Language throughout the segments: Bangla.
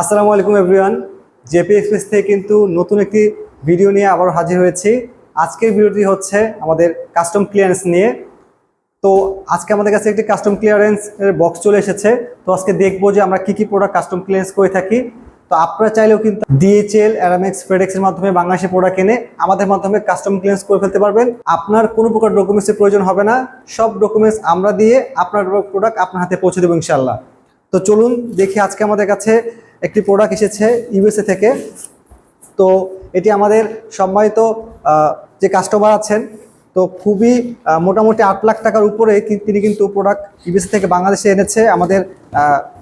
আসসালামু আলাইকুম এভরিওয়ান। জেপি এক্সপ্রেস থেকে কিন্তু নতুন একটি ভিডিও নিয়ে আবার হাজির হয়েছি। আজকের ভিডিওটি হচ্ছে আমাদের কাস্টম ক্লিয়ারেন্স নিয়ে। তো আজকে আমাদের কাছে একটি কাস্টম ক্লিয়ারেন্স এর বক্স চলে এসেছে। তো আজকে দেখব যে আমরা কি কি প্রোডাক্ট কাস্টম ক্লিয়ারেন্স করে থাকি। তো আপনারা চাইলেও কিন্তু ডিএচএল অ্যারামেক্স ফেডেক্সের মাধ্যমে বাংলাদেশে প্রোডাক্ট কিনে আমাদের মাধ্যমে কাস্টম ক্লিয়ারেন্স করে ফেলতে পারবেন। আপনার কোনো প্রকার ডকুমেন্টসের প্রয়োজন হবে না। সব ডকুমেন্টস আমরা দিয়ে আপনার প্রোডাক্ট আপনার হাতে পৌঁছে দেবো ইনশাল্লাহ তো চলুন দেখি আজকে আমাদের কাছে একটি প্রোডাক্ট এসেছে ইউএসএ থেকে। তো এটি আমাদের সম্মানিত যে কাস্টমার আছেন, তো খুবই মোটামুটি আট লাখ টাকার উপরে তিনি কিন্তু প্রোডাক্ট ইউএসএ থেকে বাংলাদেশে এনেছে আমাদের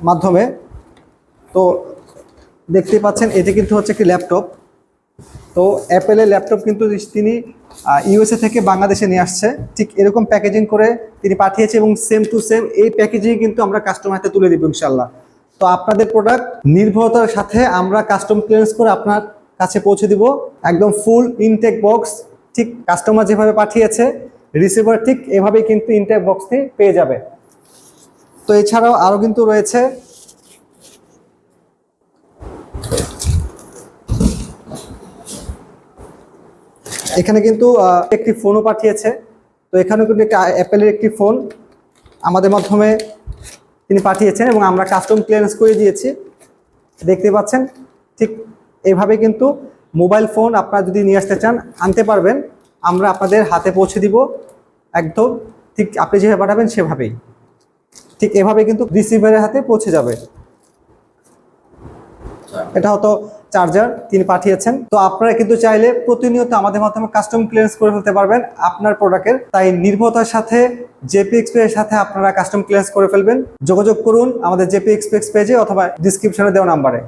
মাধ্যমে। তো দেখতে পাচ্ছেন, এটি কিন্তু হচ্ছে একটি ল্যাপটপ তো অ্যাপেলের ল্যাপটপ কিন্তু তিনি ইউএসএ থেকে বাংলাদেশে নিয়ে আসছে। ঠিক এরকম প্যাকেজিং করে তিনি পাঠিয়েছে এবং সেম টু সেম এই প্যাকেজিং কিন্তু আমরা কাস্টমার হাতে তুলে দিব ইনশাল্লাহ তো আপনাদের প্রোডাক্ট নির্ভরতার সাথে আমরা কাস্টম ক্লিয়ারেন্স করে আপনার কাছে পৌঁছে দিব। একদম ফুল ইনটেক বক্স ঠিক কাস্টমার যেভাবে পাঠিয়েছে রিসিভার ঠিক এভাবেই কিন্তু ইনটেক বক্সটি পেয়ে যাবে। তো এছাড়াও আরও কিন্তু রয়েছে। এখানে কিন্তু একটি ফোনও পাঠিয়েছে। তো এখানে কিন্তু একটা অ্যাপেলের একটি ফোন আমাদের মাধ্যমে তিনি পাঠিয়েছেন এবং আমরা কাস্টম ক্লিয়ারেন্স করে দিয়েছি। দেখতে পাচ্ছেন, ঠিক এভাবে কিন্তু মোবাইল ফোন আপনারা যদি নিয়ে আসতে চান, আনতে পারবেন। আমরা আপনাদের হাতে পৌঁছে দিব একদম, ঠিক আপনি যেভাবে পাঠাবেন সেভাবেই। ঠিক এভাবে কিন্তু রিসিভারের হাতে পৌঁছে যাবে। এটা হতো চার্জার তিনি পাঠিয়েছেন। তো আপনারা কিন্তু চাইলে প্রতিনিয়ত আমাদের মাধ্যমে কাস্টম ক্লিয়ারেন্স করে ফেলতে পারবেন আপনার প্রোডাক্টের তাই নির্ভরতার সাথে জেপি এক্সপ্রেস সাথে আপনারা কাস্টম ক্লিয়ারেন্স করে ফেলবেন। যোগাযোগ করুন আমাদের জেপি এক্সপ্রেস পেজে অথবা ডিসক্রিপশনে দেওয়া নাম্বারে